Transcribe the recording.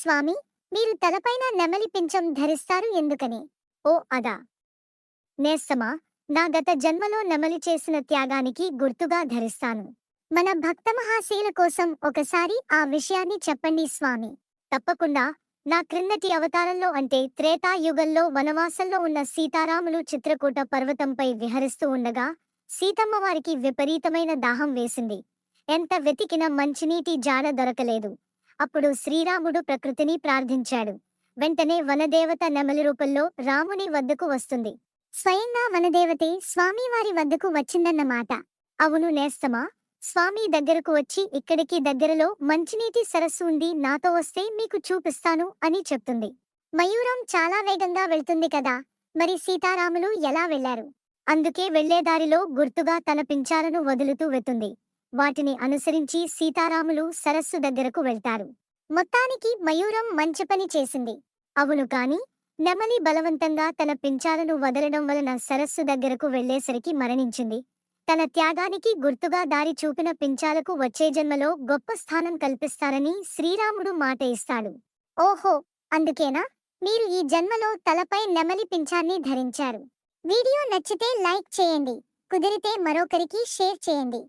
స్వామి మీరు తలపైన నెమలి పించం ధరిస్తారు ఎందుకని? ఓ అదా. నేస్తమా నా గత జన్మలో నెమలి చేసిన త్యాగానికి గుర్తుగా ధరిస్తాను. మన భక్త మహాశీల కోసం ఒకసారి ఆ విషయాన్ని చెప్పండి స్వామి. తప్పకుండా నా క్రిందటి అవతారంలో అంటే త్రేతాయుగంలో వనవాసంలో ఉన్న సీతారాములు చిత్రకూట పర్వతంపై విహరిస్తూ ఉండగా సీతమ్మ వారికి విపరీతమైన దాహం వేసింది. ఎంత వెతికినా మంచినీటి జాడ దొరకలేదు. అప్పుడు శ్రీరాముడు ప్రకృతిని ప్రార్థించాడు. వెంటనే వనదేవత నెమలి రూపంలో రాముని వద్దకు వస్తుంది. స్వయంగా వనదేవతే స్వామివారి వద్దకు వచ్చిందన్నమాట. అవును నేస్తమా? స్వామి దగ్గరకు వచ్చి ఇక్కడికి దగ్గరలో మంచినీటి సరస్సు ఉంది నాతో వస్తే మీకు చూపిస్తాను అని చెప్తుంది. మయూరం చాలా వేగంగా వెళ్తుంది కదా? మరి సీతారాములు ఎలా వెళ్ళారు? అందుకే వెళ్ళేదారిలో గుర్తుగా తన పించాలను వదులుతూ వెతుంది. వాటిని అనుసరించి సీతారాములు సరస్సు దగ్గరకు వెళ్తారు. మొత్తానికి మయూరం మంచి పని చేసింది. అవును కాని నెమలి బలవంతంగా తన పించాలను వదలడం వలన సరస్సు దగ్గరకు వెళ్ళేసరికి మరణించింది. తన త్యాగానికి గుర్తుగా దారి చూపిన పించాలకు వచ్చే జన్మలో గొప్ప స్థానం కల్పిస్తారని శ్రీరాముడు మాట ఇస్తాడు. ఓహో! అందుకేనా? మీరు ఈ జన్మలో తలపై నెమలి పింఛాన్ని ధరించారు. వీడియో నచ్చితే లైక్ చేయండి. కుదిరితే మరొకరికి షేర్ చేయండి.